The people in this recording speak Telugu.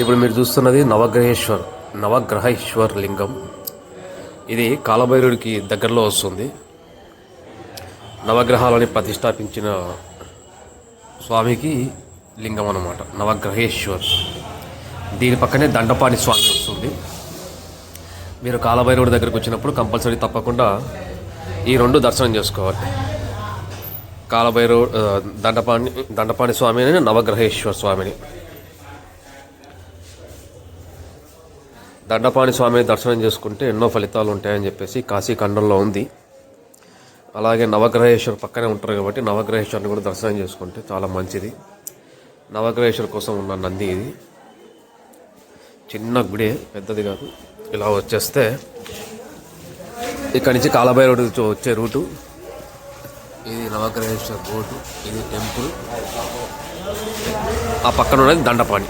ఇప్పుడు మీరు చూస్తున్నది నవగ్రహేశ్వర్ నవగ్రహేశ్వర్ లింగం. ఇది కాలభైరుడికి దగ్గరలో వస్తుంది. నవగ్రహాలని ప్రతిష్టాపించిన స్వామికి లింగం అన్నమాట నవగ్రహేశ్వర్. దీని పక్కనే దండపాణి స్వామి వస్తుంది. మీరు కాలభైరవుడి దగ్గరికి వచ్చినప్పుడు కంపల్సరీ తప్పకుండా ఈ రెండు దర్శనం చేసుకోవాలి. కాలభైరవు దండపాణి దండపాణి స్వామిని నవగ్రహేశ్వర స్వామిని. దండపాణి స్వామిని దర్శనం చేసుకుంటే ఎన్నో ఫలితాలు ఉంటాయని చెప్పేసి కాశీఖండంలో ఉంది. అలాగే నవగ్రహేశ్వర్ పక్కనే ఉంటారు కాబట్టి నవగ్రహేశ్వరిని కూడా దర్శనం చేసుకుంటే చాలా మంచిది. నవగ్రహేశ్వర్ కోసం ఉన్న నంది ఇది. చిన్న గుడి పెద్దది కాదు. ఇలా వచ్చేస్తే ఇక్కడి నుంచి కాలభైరవుడు వచ్చే రూటు. ఇది నవగ్రహేశ్వర్ రూటు ఇది టెంపుల్. ఆ పక్కన ఉన్నది దండపాణి.